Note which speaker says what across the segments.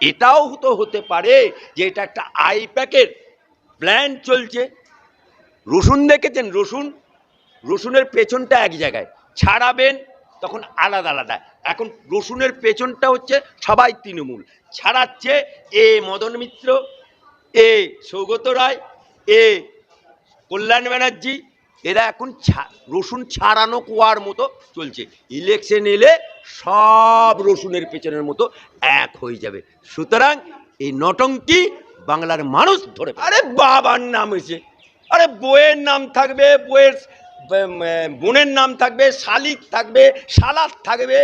Speaker 1: এটাও তো হতে পারে যে এটা একটা আই প্যাকের প্ল্যান চলছে। রসুন দেখেছেন? রসুন, রসুনের পেছনটা এক জায়গায়। ছাড়াবেন, তখন আলাদা আলাদা। এখন রসুনের পেছনটা হচ্ছে সবাই তৃণমূল। ছাড়াচ্ছে এ মদন মিত্র, এ সৌগত রায়, এ কল্যাণ ব্যানার্জি এরা এখন রসুন ছাড়ানো কুয়ার মতো চলছে। ইলেকশন এলে সব রসুনের পেছনের মতো এক হয়ে যাবে। সুতরাং এই নটঙ্কি বাংলার মানুষ ধরে। আরে বাবার নাম হয়েছে। আরে বইয়ের নাম থাকবে বইয়ের বোনের নাম থাকবে, শালিক থাকবে শালাক থাকবে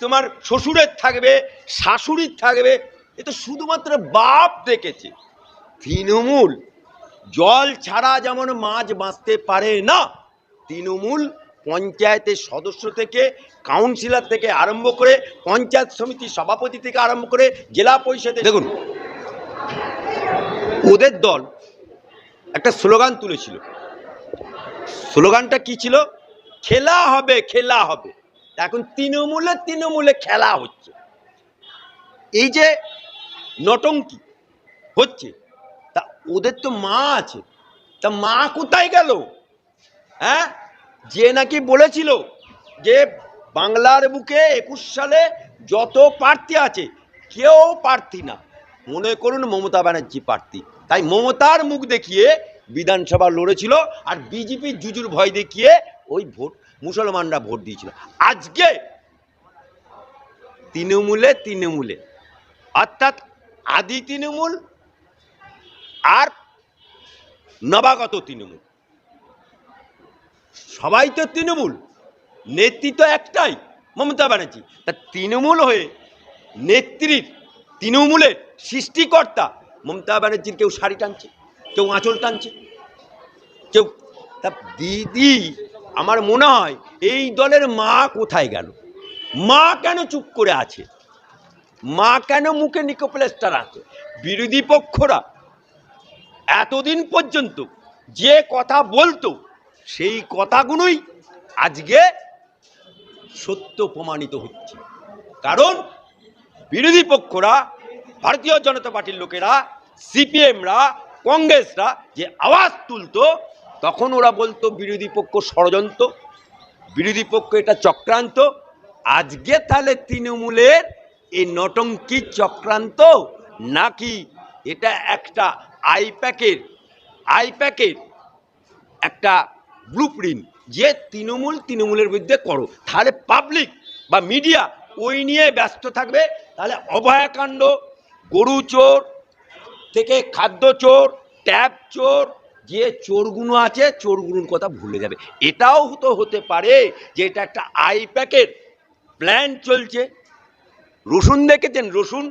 Speaker 1: তোমার শ্বশুরের থাকবে, শাশুড়ির থাকবে। এ তো শুধুমাত্র বাপ দেখেছে। তৃণমূল জল ছাড়া যেমন মাছ বাঁচতে পারে না তৃণমূল পঞ্চায়েতের সদস্য থেকে কাউন্সিলর থেকে আরম্ভ করে পঞ্চায়েত সমিতির সভাপতি থেকে আরম্ভ করে জেলা পরিষদে দেখুন। ওদের দল একটা স্লোগান তুলেছিল। স্লোগানটা কি ছিল? খেলা হবে খেলা হবে। এখন তৃণমূলে তৃণমূলে খেলা হচ্ছে। এই যে নটঙ্কি হচ্ছে ওদের তো মা আছে। তা মা কোথায় গেল? হ্যাঁ? যে নাকি বলেছিল যে বাংলার বুকে একুশ সালে যত প্রার্থী আছে, কেউ প্রার্থী না। মনে করুন মমতা ব্যানার্জি প্রার্থী। তাই মমতার মুখ দেখিয়ে বিধানসভা লড়েছিল আর বিজেপি জুজুর ভয় দেখিয়ে ওই ভোট, মুসলমানরা ভোট দিয়েছিল। আজকে তৃণমূলে তৃণমূলে, অর্থাৎ আদি তৃণমূল আর নবাগত তৃণমূল। সবাই তো তৃণমূল নেতৃত্ব একটাই, মমতা ব্যানার্জি। তা তৃণমূল হয়ে নেত্রীর তৃণমূলের সৃষ্টিকর্তা মমতা ব্যানার্জির কেউ শাড়ি টানছে, কেউ আঁচল টানছে, কেউ তা দিদি, আমার মনে হয় এই দলের মা কোথায় গেল? মা কেন চুপ করে আছে? মা কেন মুখে নিকোপ্লেস্টার আছে? বিরোধী পক্ষরা এতদিন পর্যন্ত যে কথা বলতো, সেই কথাগুলোই আজকে সত্য প্রমাণিত হচ্ছে। কারণ বিরোধী পক্ষরা, ভারতীয় জনতা পার্টির লোকেরা, সিপিএমরা, কংগ্রেসরা যে আওয়াজ তুলতো, তখন ওরা বলতো বিরোধী পক্ষ ষড়যন্ত্র, বিরোধী পক্ষ এটা চক্রান্ত, আজকে তাহলে তৃণমূলের এই নটঙ্কি চক্রান্ত নাকি এটা একটা আইপ্যাকের আইপ্যাকের একটা ব্লু প্রিন্ট যে তৃণমূল তৃণমূলের বিরুদ্ধে করো। তাহলে পাবলিক বা মিডিয়া ওই নিয়ে ব্যস্ত থাকবে। তাহলে অভয়াকাণ্ড, গরু চোর থেকে খাদ্য চোর ট্যাব চোর, যে চোরগুলো আছে চোরগুলোর কথা ভুলে যাবে। এটাও তো হতে পারে যে এটা একটা আই প্যাকের প্ল্যান চলছে। রসুন দেখেছেন? রসুন,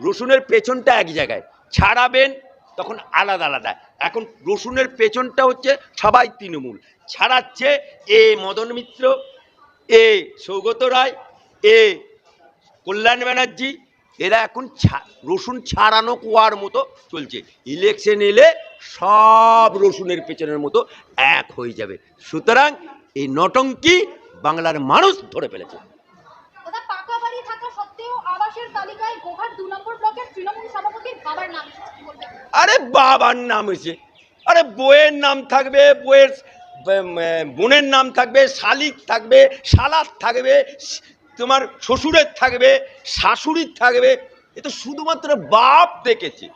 Speaker 1: রসুনের পেছনটা এক জায়গায়। ছাড়াবেন তখন আলাদা আলাদা। এখন রসুনের পেছনটা হচ্ছে সবাই তৃণমূল। ছাড়াচ্ছে এ মদন মিত্র, এ সৌগত রায়, এ কল্যাণ ব্যানার্জি। এরা এখন রসুন ছাড়ানো কুয়ার মতো চলছে। ইলেকশন এলে সব রসুনের পেছনের মতো এক হয়ে যাবে। সুতরাং এই নটঙ্কি বাংলার মানুষ ধরে ফেলেছে।
Speaker 2: আবাসের তালিকায় গোঘাট নম্বর ব্লকের তৃণমূল সভাপতির বাবার নাম?
Speaker 1: আরে বাবার নাম হয়েছে আরে বইয়ের নাম থাকবে বইয়ের বোনের নাম থাকবে, শালিক থাকবে শালাক থাকবে তোমার শ্বশুরের থাকবে, শাশুড়ির থাকবে, এ তো শুধুমাত্র বাপ দেখেছে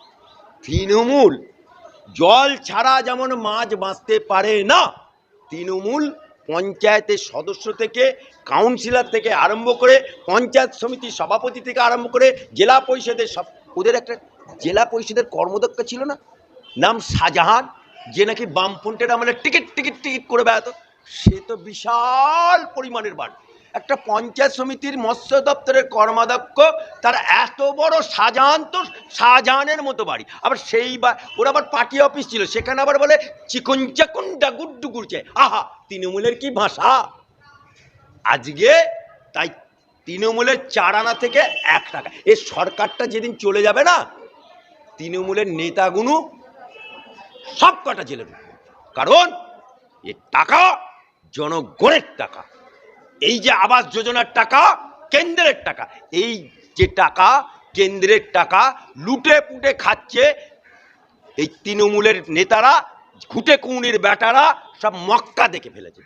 Speaker 1: তৃণমূল, জল ছাড়া যেমন মাছ বাঁচতে পারে না, তৃণমূল পঞ্চায়েতের সদস্য থেকে, কাউন্সিলর থেকে আরম্ভ করে, পঞ্চায়েত সমিতির সভাপতি থেকে আরম্ভ করে, জেলা পরিষদের সব, ওদের একটা জেলা পরিষদের কর্মদক্ষ ছিল না? নাম শাহজাহান, যে নাকি বামফ্রন্টের আমলে টিকিট টিকিট টিকিট করে বেড়াতো। সে তো বিশাল পরিমাণের বাড়ি। একটা পঞ্চায়েত সমিতির মৎস্য দপ্তরের কর্মাধ্যক্ষ, তার এত বড় শাহজাহান তো শাহজাহানের মতো বাড়ি। আবার সেই বা, ওর আবার পার্টি অফিস ছিল, সেখানে আবার বলে চিকন চাকুন ডাগুড্ডু করছে আহা, তৃণমূলের কি ভাষা? আজকে তাই তৃণমূলের চার আনা থেকে এক টাকা। এ সরকারটা যেদিন চলে যাবে না, তৃণমূলের নেতাগুলো সব কটা জেলে কারণ, এ টাকা জনগণের টাকা। এই যে আবাস যোজনার টাকা, কেন্দ্রের টাকা, এই যে টাকা, কেন্দ্রের টাকা লুটে পুটে খাচ্ছে এই তৃণমূলের নেতারা ঘুটে কুমুনির বেটারা সব মক্কা দেখে ফেলেছে।